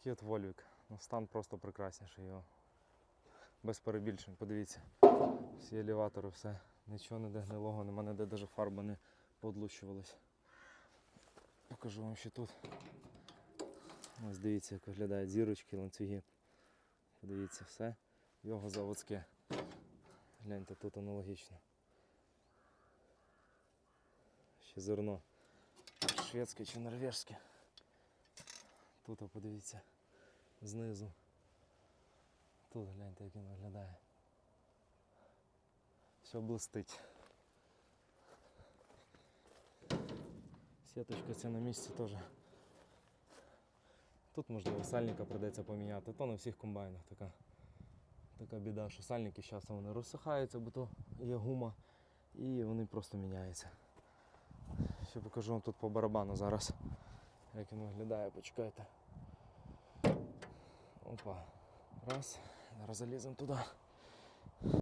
Такий от Вольвік. Ну, стан просто прекрасніший його. Без перебільшень, подивіться. Всі елеватори, все. Нічого ніде гнилого, нема ніде навіть фарба не подлущувалась. Покажу вам ще тут. Ось дивіться, як виглядають зірочки, ланцюги. Подивіться, все. Його заводське. Гляньте, тут аналогічно. Ще зерно. Шведське чи норвежське. Тут подивіться. Знизу. Тут гляньте, як він виглядає. Все блистить. Сіточка ця на місці теж. Тут можливо сальника придеться поміняти, то на всіх комбайнах така, така біда, що сальники з часом вони розсихаються, бо то є гума і вони просто міняються. Ще покажу вам тут по барабану зараз, як він виглядає, почекайте. Опа. Раз. Зараз заліземо туди.